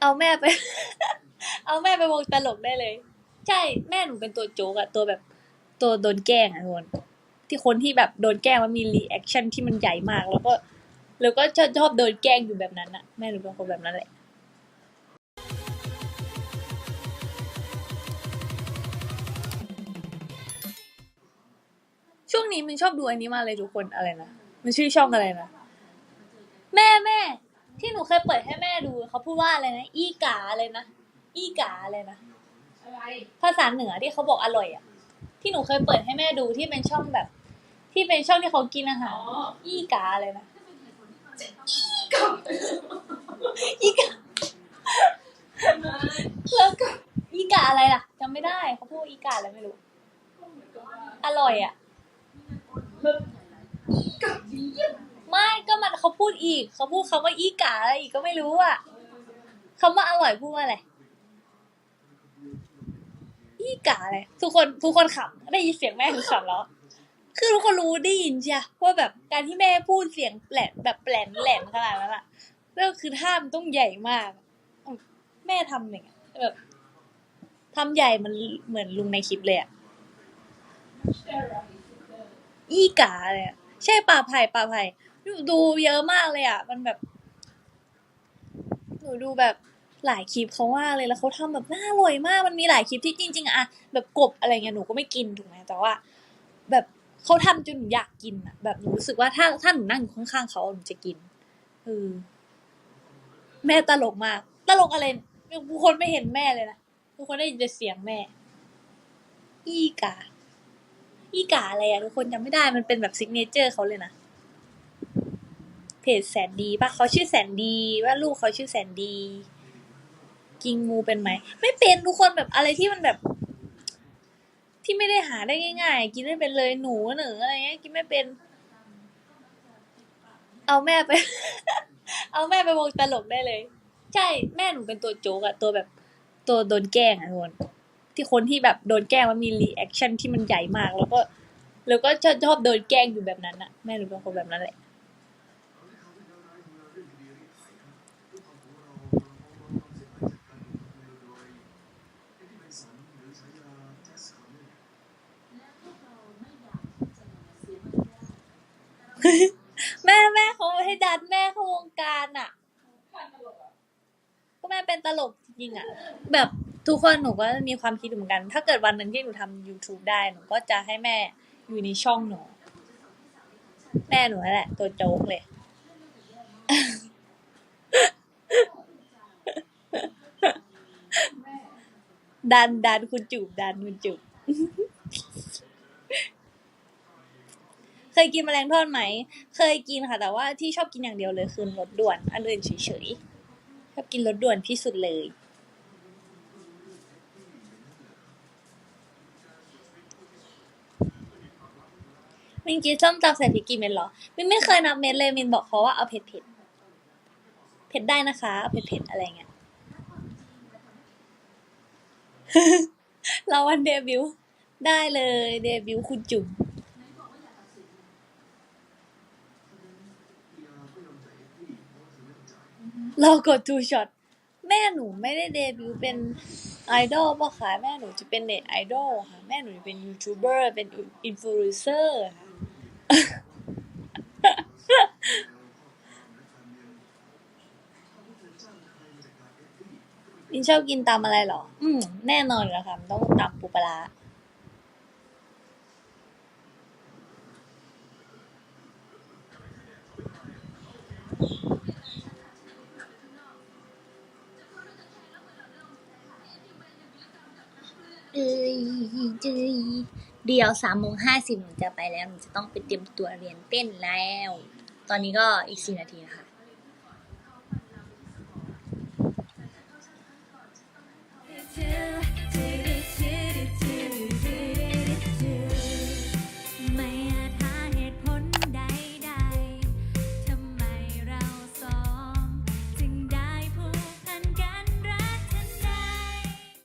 เอาแม่ไป เอาแม่ไปวงตลกได้เลย ใช่แม่หนูเป็นตัวโจ๊กอะตัวแบบตัวโดนแกล้งอะทุกคนที่คนที่แบบโดนแกล้งมันมีรีแอคชั่นที่มันใหญ่มาก แล้วก็แล้วก็ชอบชอบโดนแกล้งอยู่แบบนั้นอะแม่หนูเป็นคนแบบนั้นแหละช่วงนี้มันชอบดูอันนี้มาเลยทุกคนอะไรนะมันชื่อช่องอะไรนะแม่แม่ ที่หนูเคยเปิดให้แม่ดูเขาพูดว่าอะไรนะ อีกาอะไรนะ อีกาอะไรนะ อะไรภาษาเหนือที่เขาบอกอร่อยอะ ที่หนูเคยเปิดให้แม่ดูที่เป็นช่องแบบ ที่เป็นช่องที่เขากินอาหารอีกาอะไรนะกับอีกาแล้วก็อีกาอะไรล่ะจำไม่ได้เขาพูดอีกาอะไรไม่รู้ อร่อยอะ กับเยี่ยม ก็มันเขาพูดอีกเขาพูดคำว่าอีกาอะไรอีกก็ไม่รู้อะคำว่าอร่อยพูดว่าอะไรอีกาอะไรทุกคนทุกคนขำได้ยินเสียงแม่คือขำแล้วคือทุกคนรู้ได้ยินใช่ปะว่าแบบการที่แม่พูดเสียงแหลมแบบแปลนแหลมขนาดนั้นอะแล้วคือท่ามต้องใหญ่มาก แม่ทำอย่างแบบทำใหญ่มันเหมือนลุงในคลิปเลยอะอีกาเลยอะใช่ป่าไผ่ป่าไผ่ ดูเยอะมากเลยอะ มันแบบ หนูดูแบบหลายคลิปเขาว่าเลยแล้วเขาทำแบบน่าอร่อยมาก มันมีหลายคลิปที่จริง ๆอะแบบกบอะไรเงี้ยหนูก็ไม่กินถูกไหมแต่ว่า แบบเขาทำจนหนูอยากกินอะแบบหนูรู้สึกว่าถ้าถ้าหนูนั่งอยู่ข้างๆเขาหนูจะกินเออแม่ตลกมากตลกอะไรทุกคนไม่เห็นแม่เลยนะทุกคนได้ยินแต่เสียงแม่ อีกา อีกาอะไรอะทุกคนจำไม่ได้มันเป็นแบบซิกเนเจอร์เขาเลยนะ จแสนดีปะเขาชื่อแสนดีว่าลูกเขาชื่อแสนดี กิงงูเป็นไหม ไม่เป็นทุกคนแบบอะไรที่มันแบบ ที่ไม่ได้หาได้ง่าย ๆ กินไม่เป็นเลยหนูหนึ่งอะไรเงี้ยกินไม่เป็น เอาแม่ไป เอาแม่ไปวงตลกได้เลย ใช่แม่หนูเป็นตัวโจ๊กอะตัวแบบ ตัวโดนแกล้งอะทุกคนที่คนที่แบบโดนแกล้งมันมีรีแอคชั่นที่มันใหญ่มาก แล้วก็ แล้วก็ชอบชอบโดนแกล้งอยู่แบบนั้นอะแม่หนูเป็นคนแบบนั้นแหละ แม่แม่เขาให้ดันแม่เข้าวงการอะ พันตลกอะ ก็แม่ เป็นตลกจริงอะแบบทุกคนหนูก็มีความคิดเหมือนกัน ถ้าเกิดวันหนึ่งที่หนูทำ YouTube ได้หนูก็จะให้แม่อยู่ในช่องหนู แม่หนูนั่นแหละ ตัวโจ๊กเลย ดันดันคุณจูบดันคุณจูบเคยกินแมลงทอดไหม เคยกินค่ะ แต่ว่าที่ชอบกินอย่างเดียวเลยคือรสด่วน อันอื่นเฉยๆ อบกินรสด่วนที่สุดเลยมินกินส้มตำใส่พริกกี่เม็ดเหรอ มินไม่เคยนับเม็ดเลย มินบอกเขาว่าเอาเผ็ดเผ็ดเผ็ดได้นะคะเอาเผ็ดเผ็ดอะไรเงี้ยเราวันเดบิวต์ได้เลย เดบิวต์คุณจุ๋ม เรากดทูช็อตแม่หนูไม่ได้เดบิวต์เป็นไอดอลป่ะคะ แม่หนูจะเป็นเน็ตไอดอลค่ะ แม่หนูจะเป็นยูทูบเบอร์ เป็นอินฟลูเอนเซอร์ค่ะมินชอบกินตำอะไรเหรอ อืม แน่นอนอยู่แล้วค่ะ มันต้องตำปูปลาร้าเอ้ย จืยเดี๋ยวสามโมงห้าสิบหนูจะไปแล้วหนูจะต้องไปเตรียมตัวเรียนเต้นแล้ว ตอนนี้ก็อีกสี่นาทีนะคะ